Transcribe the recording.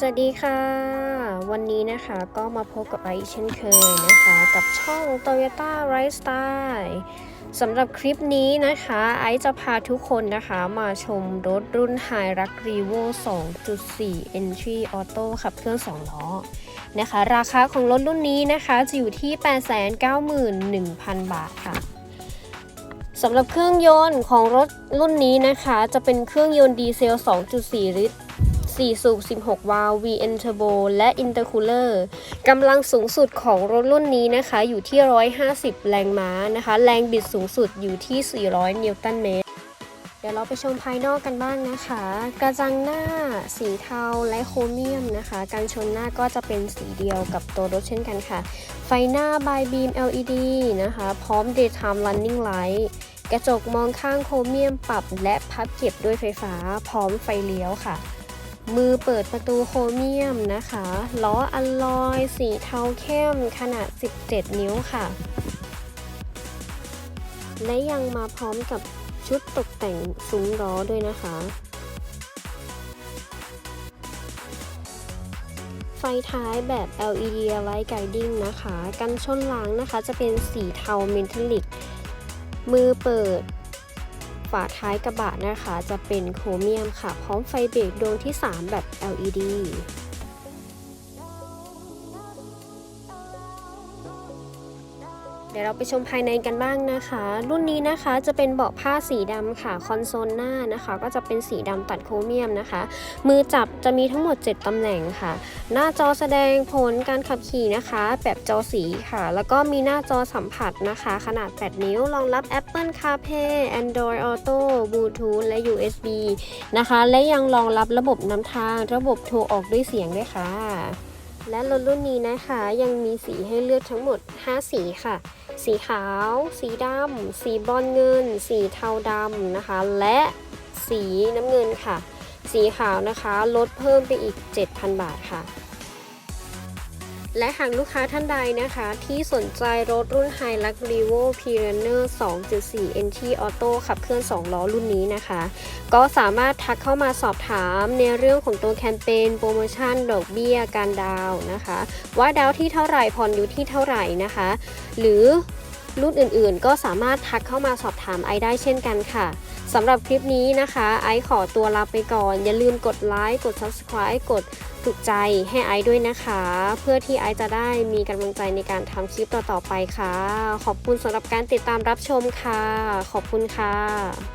สวัสดีค่ะ วันนี้นะคะก็มาพบกับไอซ์เช่นเคยนะคะ กับช่อง Toyota Lifestyle สำหรับคลิปนี้นะคะ ไอซ์จะพาทุกคนนะคะมาชมรถรุ่น h i r u x Revo 2.4 Entry Auto ขับเคลื่อน2ล้อนะคะ ราคาของรถรุ่นนี้นะคะจะอยู่ที่ 891,000 บาทค่ะสำหรับเครื่องยนต์ของรถรุ่นนี้นะคะ จะเป็นเครื่องยนต์ดีเซล 2.4 ลิตร 4 สูบ 16 วาล์ว VN Turbo และ Intercooler กำลังสูงสุดของรถรุ่นนี้นะคะ อยู่ที่ 150 แรงม้านะคะ แรงบิดสูงสุดอยู่ที่ 400 นิวตันเมตรเดี๋ยวเราไปชมภายนอกกันบ้างนะคะ กระจังหน้าสีเทาและโครเมียมนะคะ การชนหน้าก็จะเป็นสีเดียวกับตัวรถเช่นกันค่ะ ไฟหน้า by beam LED นะคะ พร้อม daytime running light กระจกมองข้างโครเมียมปรับและพับเก็บด้วยไฟฟ้า พร้อมไฟเลี้ยวค่ะ มือเปิดประตูโครเมียมนะคะ ล้ออัลลอยสีเทาเข้มขนาด 17 นิ้วค่ะ และยังมาพร้อมกับชุดตกแต่งซุ้มล้อด้วยนะคะ ไฟท้ายแบบ LED Light Guiding นะคะ กันชนหลังนะคะจะเป็นสีเทาเมทัลลิก มือเปิด ฝาท้ายกระบะนะคะ จะเป็นโครเมียมค่ะ พร้อมไฟเบรกดวงที่ 3 แบบ LED ดี๋ยวเราไปชมภายในกันบ้างนะคะ รุ่นนี้นะคะจะเป็นเบาะผ้าสีดำค่ะคอนโซลหน้านะคะ ก็จะเป็นสีดำตัดโครเมียมนะคะ มือจับจะมีทั้งหมด 7ตำแหน่งค่ะ หน้าจอแสดงผลการขับขี่นะคะ แบบจอสีค่ะ แล้วก็มีหน้าจอสัมผัสนะคะ ขนาด 8 นิ้วรองรับ Apple CarPlay Android Auto Bluetooth และ USB นะคะ และยังรองรับระบบนำทางระบบโทรออกด้วยเสียงด้วยค่ะ และรถรุ่นนี้นะคะยังมีสีให้เลือกทั้งหมด 5 สีค่ะ สีขาว สีดำ สีบอลเงิน สีเทาดำนะคะ และสีน้ำเงินค่ะ สีขาวนะคะลดเพิ่มไปอีก 7,000 บาทค่ะ และหากลูกค้าท่านใดนะคะ ที่สนใจรถรุ่น h i l u x r e v o p i o n e r 2.4 NT Auto ขับเคลื่อน 2 ล้อรุ่นนี้นะคะ ก็สามารถทักเข้ามาสอบถามในเรื่องของตัวแคมเปญโปรโมชั่นดอกเบี้ยการดาวน์นะคะ ว่าดาวที่เท่าไหร่ผ่อนอยู่ที่เท่าไหร่นะคะ หรือ รุ่นอื่นๆ ก็สามารถทักเข้ามาสอบถามไอได้เช่นกันค่ะสำหรับคลิปนี้นะคะ ไอขอตัวลาไปก่อน อย่าลืมกดไลค์กด Subscribe กดถูกใจให้ไอด้วยนะคะ เพื่อที่ไอจะได้มีกำลังใจในการทำคลิปต่อๆไปค่ะ ขอบคุณสำหรับการติดตามรับชมค่ะ ขอบคุณค่ะ